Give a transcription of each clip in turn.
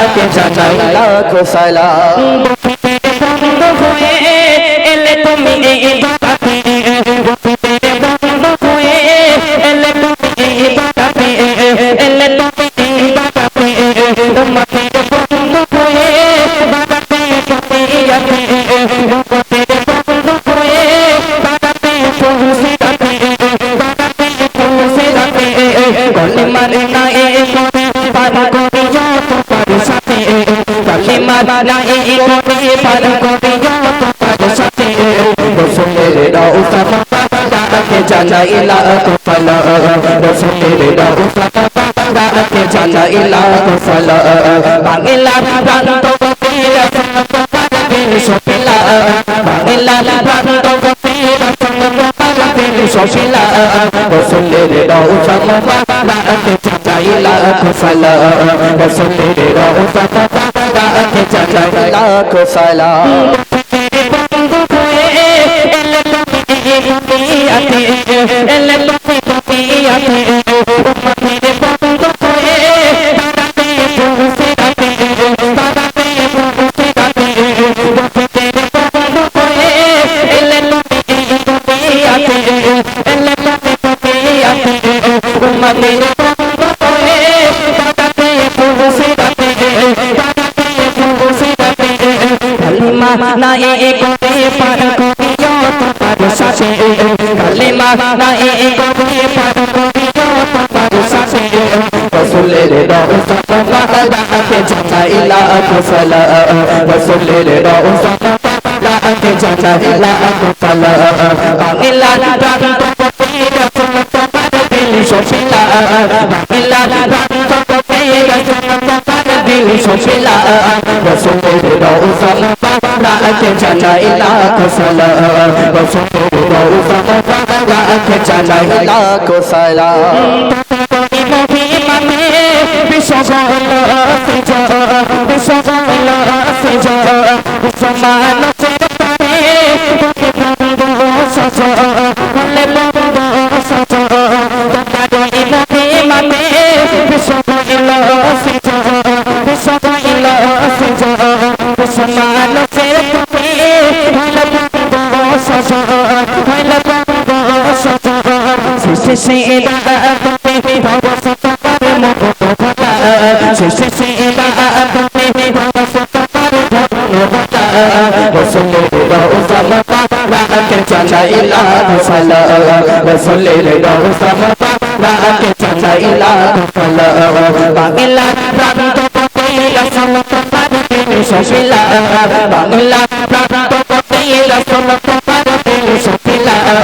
তাকে জানাই লাখ সালাম বন্ধ হয়ে এলে তুমি এই বাগানে বন্ধ হয়ে এলে তুমি এই বাগানে এলে তুমি এই বাগানে তোমাকে বন্ধ হয়ে বাগানে গোপী আছে গোপীদের বন্ধ হয়ে বাগানে পৌঁছে রাখে বাগানে পৌঁছে রাখে গলে মানে রসুলের রওজা তাকে জানাই লাখ সালাম রসুলের রওজা তাকে জানাই লাখ সালাম বাংলা প্রান্ত সপিলা বাংলা প্রান্ত সপিলা রসুলের রওজা তাকে জানাই লাখ সালাম রসুলের রওজা তাকে জানাই লাখ সালাম তুমি এলে তুমি গোপিয়াতে উম্মতের বন্ধ হয়ে বাড়াতে পৌঁছে রাখে বাড়াতে পৌঁছে রাখে গোপীদের বন্ধ হয়ে এলে তুমি গোপিয়াতে এলে তুমি গোপিয়াতে উম্মতের বন্ধ হয়ে বাড়াতে পৌঁছে রাখে বাড়াতে পৌঁছে রাখে কালিমা না এ করে পার করিও তোমার সাথে কালিমা না এ করে পার করিও তোমার সাথে রসুলের রওজা তাকে জানাই লাখ সালাম রসুলের রওজা তাকে জানাই লাখ সালাম বাংলা প্রান্ত কপির সুন তোমার দিল সশিলা বাংলা প্রান্ত কপির সুন তোমার দিল সশিলা রসুলের রওজা তাকে জানাই লাখ সালাম রসুলের রওজা তাকে জানাই লাখ সালাম রসুলের রওজা তাকে জানাই লাখ সালাম রসুলের রওজা তাকে জানাই লাখ সালাম বাংলা প্রান্ত কপিলা সুন তোমার দিল সশিলা বাংলা প্রান্ত কপিলা সুন তোমার দিল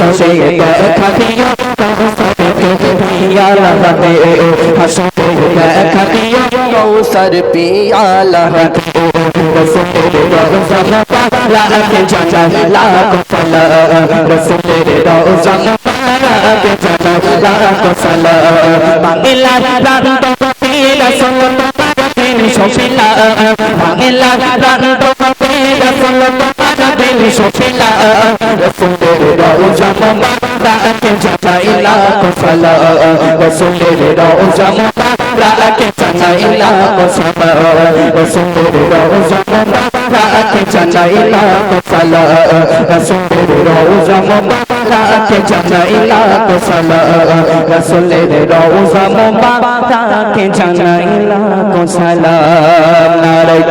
হাসে দেখা দিও পিয়ালা হতে হাসে দেখা দিও কৌসর পিয়ালা হতে রসুলের রওজা তাকে জানাই লাখ সালাম রসুলের রওজা রসুলের রওজা তাকে জানাই লাখ সালাম রসুলের রওজা তাকে জানাই লাখ সালাম রসুলের রওজা তাকে জানাই লাখ সালাম রসুলের রওজা তাকে জানাই লাখ সালাম রসুলের রওজা তাকে জানাই লাখ সালাম নারায়